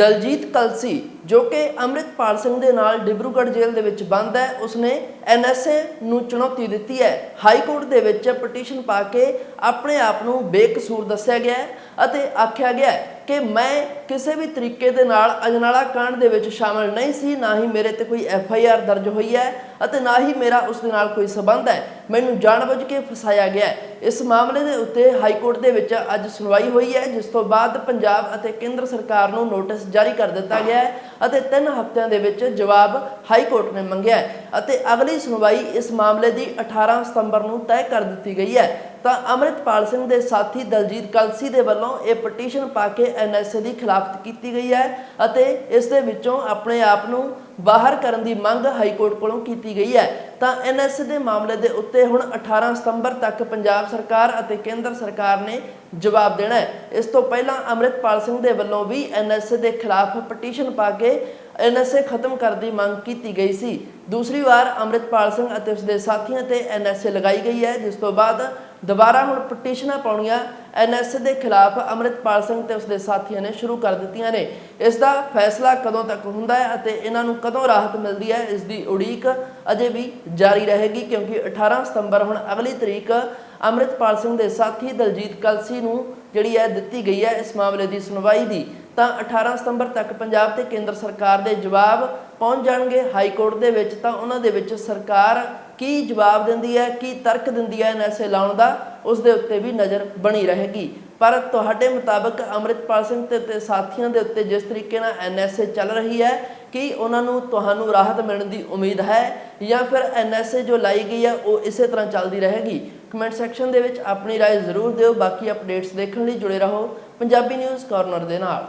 ਦਲਜੀਤ ਕਲਸੀ ਜੋ ਕਿ ਅੰਮ੍ਰਿਤਪਾਲ ਸਿੰਘ ਦੇ ਨਾਲ ਡਿਬਰੂਗੜ੍ਹ ਜੇਲ੍ਹ ਦੇ ਵਿੱਚ ਬੰਦ ਹੈ, ਉਸਨੇ ਐਨਐਸਏ ਨੂੰ ਚੁਣੌਤੀ ਦਿੱਤੀ ਹੈ। ਹਾਈ ਕੋਰਟ ਦੇ ਵਿੱਚ ਪਟੀਸ਼ਨ ਪਾ ਕੇ ਆਪਣੇ ਆਪ ਨੂੰ ਬੇਕਸੂਰ ਦੱਸਿਆ ਗਿਆ ਅਤੇ ਆਖਿਆ ਗਿਆ ਕਿ ਮੈਂ ਕਿਸੇ ਵੀ ਤਰੀਕੇ ਦੇ ਨਾਲ ਅਜਨਾਲਾ ਕਾਂਡ ਦੇ ਵਿੱਚ ਸ਼ਾਮਲ ਨਹੀਂ ਸੀ, ਨਾ ਹੀ ਮੇਰੇ ਤੇ ਕੋਈ ਐਫ ਆਈ ਆਰ ਦਰਜ ਹੋਈ ਹੈ ਅਤੇ ਨਾ ਹੀ ਮੇਰਾ ਉਸ ਦੇ ਨਾਲ ਕੋਈ ਸਬੰਧ ਹੈ। ਮੈਨੂੰ ਜਾਣਬੁੱਝ ਕੇ ਫਸਾਇਆ ਗਿਆ ਇਸ ਮਾਮਲੇ ਦੇ ਉੱਤੇ ਹਾਈ ਕੋਰਟ ਦੇ ਵਿੱਚ ਅੱਜ ਸੁਣਵਾਈ ਹੋਈ ਹੈ, ਜਿਸ ਤੋਂ ਬਾਅਦ ਪੰਜਾਬ ਅਤੇ ਕੇਂਦਰ ਸਰਕਾਰ ਨੂੰ ਨੋਟਿਸ ਜਾਰੀ ਕਰ ਦਿੱਤਾ ਗਿਆ ਹੈ ਅਤੇ 3 ਹਫ਼ਤਿਆਂ ਦੇ ਵਿੱਚ ਜਵਾਬ ਹਾਈ ਕੋਰਟ ਨੇ ਮੰਗਿਆ ਹੈ। ਅਤੇ ਅਗਲੀ ਸੁਣਵਾਈ ਇਸ ਮਾਮਲੇ ਦੀ 18 ਸਤੰਬਰ ਨੂੰ ਤੈਅ ਕਰ ਦਿੱਤੀ ਗਈ ਹੈ। ਤਾਂ ਅੰਮ੍ਰਿਤਪਾਲ ਸਿੰਘ ਦੇ ਸਾਥੀ ਦਲਜੀਤ ਕਲਸੀ ਦੇ ਵੱਲੋਂ ਇਹ ਪਟੀਸ਼ਨ ਪਾ ਕੇ ਐਨਐਸਏ ਦੀ ਖਿਲਾਫਤ ਕੀਤੀ ਗਈ ਹੈ ਅਤੇ ਇਸ ਦੇ ਵਿੱਚੋਂ ਆਪਣੇ ਆਪ ਨੂੰ ਬਾਹਰ ਕਰਨ ਦੀ ਮੰਗ ਹਾਈ ਕੋਰਟ ਕੋਲੋਂ ਕੀਤੀ ਗਈ ਹੈ। ਤਾਂ ਐਨਐਸਏ ਦੇ ਮਾਮਲੇ ਦੇ ਉੱਤੇ ਹੁਣ 18 ਸਤੰਬਰ ਤੱਕ ਪੰਜਾਬ ਸਰਕਾਰ ਅਤੇ ਕੇਂਦਰ ਸਰਕਾਰ ਨੇ ਜਵਾਬ ਦੇਣਾ ਹੈ। ਇਸ ਤੋਂ ਪਹਿਲਾਂ ਅੰਮ੍ਰਿਤਪਾਲ ਸਿੰਘ ਦੇ ਵੱਲੋਂ ਵੀ ਐਨਐਸਏ ਦੇ ਖਿਲਾਫ ਪਟੀਸ਼ਨ ਪਾ ਕੇ ਐਨਐਸਏ ਖਤਮ ਕਰਨ ਦੀ ਮੰਗ ਕੀਤੀ ਗਈ ਸੀ। ਦੂਸਰੀ ਵਾਰ ਅੰਮ੍ਰਿਤਪਾਲ ਸਿੰਘ ਅਤੇ ਉਸ ਦੇ ਸਾਥੀਆਂ ਤੇ ਐਨਐਸਏ ਲਗਾਈ ਗਈ ਹੈ, ਜਿਸ ਤੋਂ ਬਾਅਦ ਦੁਬਾਰਾ ਹੁਣ ਪਟੀਸ਼ਨਾਂ ਪਾਉਣੀਆਂ ਐਨਐਸਏ ਦੇ ਖਿਲਾਫ ਅੰਮ੍ਰਿਤਪਾਲ ਸਿੰਘ ਤੇ ਉਸ ਦੇ ਸਾਥੀਆਂ ਨੇ ਸ਼ੁਰੂ ਕਰ ਦਿੱਤੀਆਂ ਨੇ। ਇਸ ਦਾ ਫੈਸਲਾ ਕਦੋਂ ਤੱਕ ਹੁੰਦਾ ਹੈ ਅਤੇ ਇਹਨਾਂ ਨੂੰ ਕਦੋਂ ਰਾਹਤ ਮਿਲਦੀ ਹੈ, ਇਸ ਦੀ ਉਡੀਕ ਅਜੇ ਵੀ ਜਾਰੀ ਰਹੇਗੀ, ਕਿਉਂਕਿ 18 ਸਤੰਬਰ ਹੁਣ ਅਗਲੀ ਤਰੀਕ ਅੰਮ੍ਰਿਤਪਾਲ ਸਿੰਘ ਦੇ ਸਾਥੀ ਦਲਜੀਤ ਕਲਸੀ ਨੂੰ ਜਿਹੜੀ ਹੈ ਦਿੱਤੀ ਗਈ ਹੈ ਇਸ ਮਾਮਲੇ ਦੀ ਸੁਣਵਾਈ ਦੀ। ਤਾਂ 18 ਸਤੰਬਰ ਤੱਕ ਪੰਜਾਬ ਤੇ ਕੇਂਦਰ ਸਰਕਾਰ ਦੇ ਜਵਾਬ ਪਹੁੰਚ ਜਾਣਗੇ ਹਾਈ ਕੋਰਟ ਦੇ ਵਿੱਚ ਤਾਂ ਉਹਨਾਂ ਦੇ ਵਿੱਚ ਸਰਕਾਰ ਕੀ ਜਵਾਬ ਦਿੰਦੀ ਹੈ ਕੀ ਤਰਕ ਦਿੰਦੀ ਹੈ ਐਨਐਸਏ ਲਾਉਣ ਦਾ ਉਸ ਦੇ ਉੱਤੇ ਵੀ ਨਜ਼ਰ ਬਣੀ ਰਹੇਗੀ ਪਰ ਤੁਹਾਡੇ ਮੁਤਾਬਕ ਅੰਮ੍ਰਿਤਪਾਲ ਸਿੰਘ ਤੇ ਤੇ ਸਾਥੀਆਂ ਦੇ ਉੱਤੇ ਜਿਸ ਤਰੀਕੇ ਨਾਲ ਐਨਐਸਏ ਚੱਲ ਰਹੀ ਹੈ ਕੀ ਉਹਨਾਂ ਨੂੰ ਤੁਹਾਨੂੰ ਰਾਹਤ ਮਿਲਣ ਦੀ ਉਮੀਦ ਹੈ ਜਾਂ ਫਿਰ ਐਨਐਸਏ ਜੋ ਲਾਈ ਗਈ ਹੈ ਉਹ ਇਸੇ ਤਰ੍ਹਾਂ ਚੱਲਦੀ ਰਹੇਗੀ ਕਮੈਂਟ ਸੈਕਸ਼ਨ ਦੇ ਵਿੱਚ ਆਪਣੀ رائے ਜ਼ਰੂਰ ਦਿਓ ਬਾਕੀ ਅਪਡੇਟਸ ਦੇਖਣ ਲਈ ਜੁੜੇ ਰਹੋ ਪੰਜਾਬੀ ਨਿਊਜ਼ ਕਾਰਨਰ ਦੇ ਨਾਲ